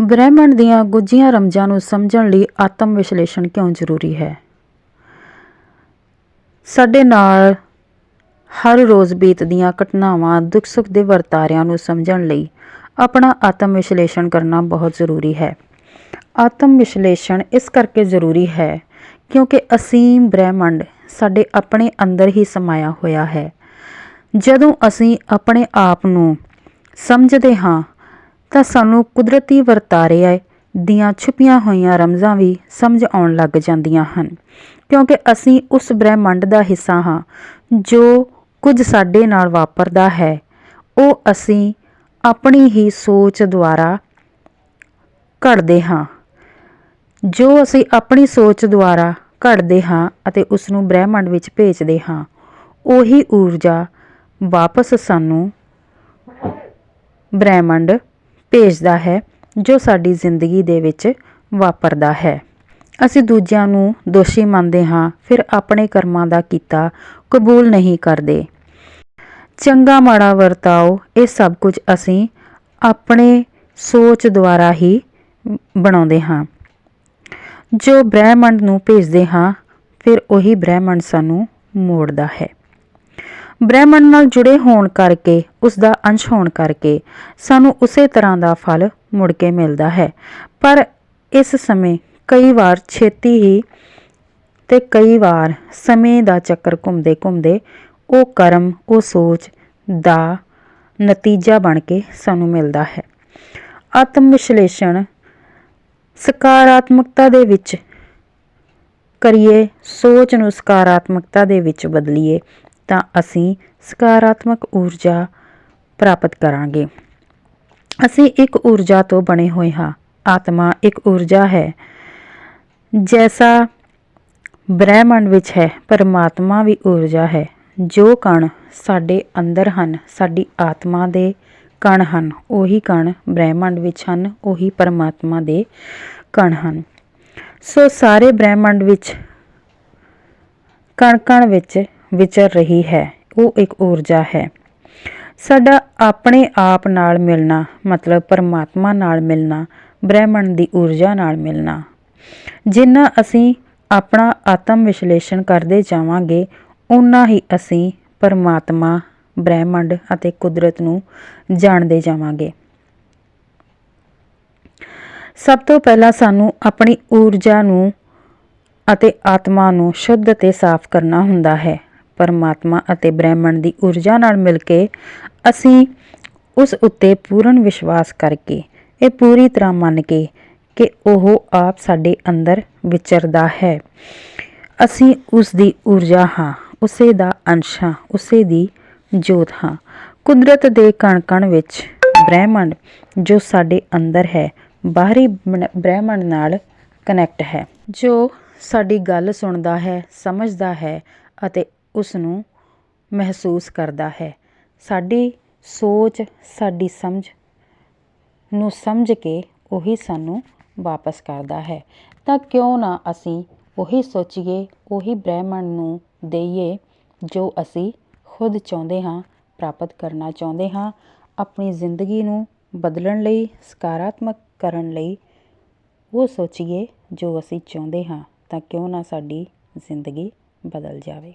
ਬ੍ਰਹਿਮੰਡ ਦੀਆਂ ਗੁੱਝੀਆਂ ਰਮਜ਼ਾਂ ਨੂੰ ਸਮਝਣ ਲਈ ਆਤਮ ਵਿਸ਼ਲੇਸ਼ਣ ਕਿਉਂ ਜ਼ਰੂਰੀ ਹੈ? ਸਾਡੇ ਨਾਲ ਹਰ ਰੋਜ਼ ਬੀਤਦੀਆਂ ਘਟਨਾਵਾਂ ਦੁੱਖ ਸੁੱਖ ਦੇ ਵਰਤਾਰਿਆਂ ਨੂੰ ਸਮਝਣ ਲਈ ਆਪਣਾ ਆਤਮ ਵਿਸ਼ਲੇਸ਼ਣ ਕਰਨਾ ਬਹੁਤ ਜ਼ਰੂਰੀ ਹੈ। ਆਤਮ ਵਿਸ਼ਲੇਸ਼ਣ ਇਸ ਕਰਕੇ ਜ਼ਰੂਰੀ ਹੈ ਕਿਉਂਕਿ ਅਸੀਮ ਬ੍ਰਹਿਮੰਡ ਸਾਡੇ ਆਪਣੇ ਅੰਦਰ ਹੀ ਸਮਾਇਆ ਹੋਇਆ ਹੈ। ਜਦੋਂ ਅਸੀਂ ਆਪਣੇ ਆਪ ਨੂੰ ਸਮਝਦੇ ਹਾਂ ਤਾਂ ਸਾਨੂੰ ਕੁਦਰਤੀ ਵਰਤਾਰੇ ਦੀਆਂ ਛੁਪੀਆਂ ਹੋਈਆਂ ਰਮਜ਼ਾਂ ਵੀ ਸਮਝ ਆਉਣ ਲੱਗ ਜਾਂਦੀਆਂ ਹਨ। ਕਿਉਂਕਿ ਅਸੀਂ ਉਸ ਬ੍ਰਹਿਮੰਡ ਦਾ ਹਿੱਸਾ ਹਾਂ, ਜੋ ਕੁਝ ਸਾਡੇ ਨਾਲ ਵਾਪਰਦਾ ਹੈ, ਉਹ ਅਸੀਂ ਆਪਣੀ ਹੀ ਸੋਚ ਦੁਆਰਾ ਘੜਦੇ ਹਾਂ। ਜੋ ਅਸੀਂ ਆਪਣੀ ਸੋਚ ਦੁਆਰਾ ਘੜਦੇ ਹਾਂ ਅਤੇ ਉਸ ਨੂੰ ਬ੍ਰਹਿਮੰਡ ਵਿੱਚ ਭੇਜਦੇ ਹਾਂ, ਉਹੀ ਊਰਜਾ ਵਾਪਸ ਸਾਨੂੰ ਬ੍ਰਹਿਮੰਡ ਭੇਜਦਾ ਹੈ, ਜੋ ਸਾਡੀ ਜ਼ਿੰਦਗੀ ਦੇ ਵਿੱਚ ਵਾਪਰਦਾ ਹੈ। ਅਸੀਂ ਦੂਜਿਆਂ ਨੂੰ ਦੋਸ਼ੀ ਮੰਨਦੇ ਹਾਂ, ਫਿਰ ਆਪਣੇ ਕਰਮਾਂ ਦਾ ਕੀਤਾ ਕਬੂਲ ਨਹੀਂ ਕਰਦੇ। ਚੰਗਾ ਮਾੜਾ ਵਰਤਾਓ, ਇਹ ਸਭ ਕੁਝ ਅਸੀਂ ਆਪਣੇ ਸੋਚ ਦੁਆਰਾ ਹੀ ਬਣਾਉਂਦੇ ਹਾਂ। ਜੋ ਬ੍ਰਹਿਮੰਡ ਨੂੰ ਭੇਜਦੇ ਹਾਂ, ਫਿਰ ਉਹੀ ਬ੍ਰਹਿਮੰਡ ਸਾਨੂੰ ਮੋੜਦਾ ਹੈ। ਬ੍ਰਹਿਮੰਡ ਨਾਲ ਜੁੜੇ ਹੋਣ ਕਰਕੇ ਉਸ ਦਾ ਅੰਸ਼ ਹੋਣ ਕਰਕੇ, ਸਾਨੂੰ ਉਸੇ ਤਰ੍ਹਾਂ ਦਾ ਫਲ ਮੁੜ ਕੇ ਮਿਲਦਾ ਹੈ। ਪਰ ਇਸ ਸਮੇਂ ਕਈ ਵਾਰ ਛੇਤੀ ਹੀ ਤੇ ਕਈ ਵਾਰ ਸਮੇਂ ਦਾ ਚੱਕਰ ਘੁੰਮਦੇ ਘੁੰਮਦੇ ਉਹ ਕਰਮ, ਉਹ ਸੋਚ ਦਾ ਨਤੀਜਾ ਬਣ ਕੇ ਸਾਨੂੰ ਮਿਲਦਾ ਹੈ। ਆਤਮ ਵਿਸ਼ਲੇਸ਼ਣ ਸਕਾਰਾਤਮਕਤਾ ਦੇ ਵਿੱਚ ਕਰੀਏ, ਸੋਚ ਨੂੰ ਸਕਾਰਾਤਮਕਤਾ ਦੇ ਵਿੱਚ ਬਦਲੀਏ ਤਾਂ ਅਸੀਂ ਸਕਾਰਾਤਮਕ ਊਰਜਾ ਪ੍ਰਾਪਤ ਕਰਾਂਗੇ। ਅਸੀਂ ਇੱਕ ਊਰਜਾ ਤੋਂ ਬਣੇ ਹੋਏ ਹਾਂ। ਆਤਮਾ ਇੱਕ ਊਰਜਾ ਹੈ। ਜੈਸਾ ਬ੍ਰਹਿਮੰਡ ਵਿੱਚ ਹੈ, ਪਰਮਾਤਮਾ ਵੀ ਊਰਜਾ ਹੈ। ਜੋ ਕਣ ਸਾਡੇ ਅੰਦਰ ਹਨ, ਸਾਡੀ ਆਤਮਾ ਦੇ ਕਣ ਹਨ, ਉਹੀ ਕਣ ਬ੍ਰਹਿਮੰਡ ਵਿੱਚ ਹਨ, ਉਹੀ ਪਰਮਾਤਮਾ ਦੇ ਕਣ ਹਨ। ਸੋ ਸਾਰੇ ਬ੍ਰਹਿਮੰਡ ਵਿੱਚ ਕਣ ਕਣ ਵਿੱਚ ਵਿਚਰ ਰਹੀ ਹੈ। ਉਹ ਇੱਕ ਊਰਜਾ ਹੈ। ਸਾਡਾ ਆਪਣੇ ਆਪ ਨਾਲ ਮਿਲਣਾ ਮਤਲਬ ਪਰਮਾਤਮਾ ਨਾਲ ਮਿਲਣਾ, ਬ੍ਰਹਿਮੰਡ ਦੀ ਊਰਜਾ ਨਾਲ ਮਿਲਣਾ। ਜਿੰਨਾ ਅਸੀਂ ਆਪਣਾ ਆਤਮ ਵਿਸ਼ਲੇਸ਼ਣ ਕਰਦੇ ਜਾਵਾਂਗੇ ਉਨਾ ਹੀ ਅਸੀਂ ਪਰਮਾਤਮਾ, ਬ੍ਰਹਿਮੰਡ ਅਤੇ ਕੁਦਰਤ ਨੂੰ ਜਾਣਦੇ ਜਾਵਾਂਗੇ। ਸਭ ਤੋਂ ਪਹਿਲਾਂ ਸਾਨੂੰ ਆਪਣੀ ਊਰਜਾ ਨੂੰ ਅਤੇ ਆਤਮਾ ਨੂੰ ਸ਼ੁੱਧ ਤੇ ਸਾਫ਼ ਕਰਨਾ ਹੁੰਦਾ ਹੈ। ਪਰਮਾਤਮਾ ਅਤੇ ਬ੍ਰਹਿਮੰਡ ਦੀ ਊਰਜਾ ਨਾਲ ਮਿਲ ਕੇ ਅਸੀਂ ਉਸ ਉੱਤੇ ਪੂਰਨ ਵਿਸ਼ਵਾਸ ਕਰਕੇ ਇਹ ਪੂਰੀ ਤਰ੍ਹਾਂ ਮੰਨ ਕੇ ਕਿ ਉਹ ਆਪ ਸਾਡੇ ਅੰਦਰ ਵਿਚਰਦਾ ਹੈ। ਅਸੀਂ ਉਸ ਦੀ ਊਰਜਾ ਹਾਂ, ਉਸੇ ਦਾ ਅੰਸ਼ ਹਾਂ, ਉਸੇ ਦੀ ਜੋਤ ਹਾਂ। ਕੁਦਰਤ ਦੇ ਕਣ ਕਣ ਵਿੱਚ ਬ੍ਰਹਿਮੰਡ ਜੋ ਸਾਡੇ ਅੰਦਰ ਹੈ, ਬਾਹਰੀ ਬ੍ਰਹਿਮੰਡ ਨਾਲ ਕਨੈਕਟ ਹੈ। ਜੋ ਸਾਡੀ ਗੱਲ ਸੁਣਦਾ ਹੈ, ਸਮਝਦਾ ਹੈ ਅਤੇ ਉਸ ਨੂੰ ਮਹਿਸੂਸ ਕਰਦਾ ਹੈ। ਸਾਡੀ ਸੋਚ, ਸਾਡੀ ਸਮਝ ਨੂੰ ਸਮਝ ਕੇ ਉਹੀ ਸਾਨੂੰ ਵਾਪਸ ਕਰਦਾ ਹੈ। ਤਾਂ ਕਿਉਂ ਨਾ ਅਸੀਂ ਉਹੀ ਸੋਚੀਏ, ਉਹੀ ਬ੍ਰਹਿਮੰਡ ਨੂੰ ਦਈਏ ਜੋ ਅਸੀਂ ਖੁਦ ਚਾਹੁੰਦੇ ਹਾਂ, ਪ੍ਰਾਪਤ ਕਰਨਾ ਚਾਹੁੰਦੇ ਹਾਂ। ਆਪਣੀ ਜ਼ਿੰਦਗੀ ਨੂੰ ਬਦਲਣ ਲਈ, ਸਕਾਰਾਤਮਕ ਕਰਨ ਲਈ ਉਹ ਸੋਚੀਏ ਜੋ ਅਸੀਂ ਚਾਹੁੰਦੇ ਹਾਂ। ਤਾਂ ਕਿਉਂ ਨਾ ਸਾਡੀ ਜ਼ਿੰਦਗੀ ਬਦਲ ਜਾਵੇ।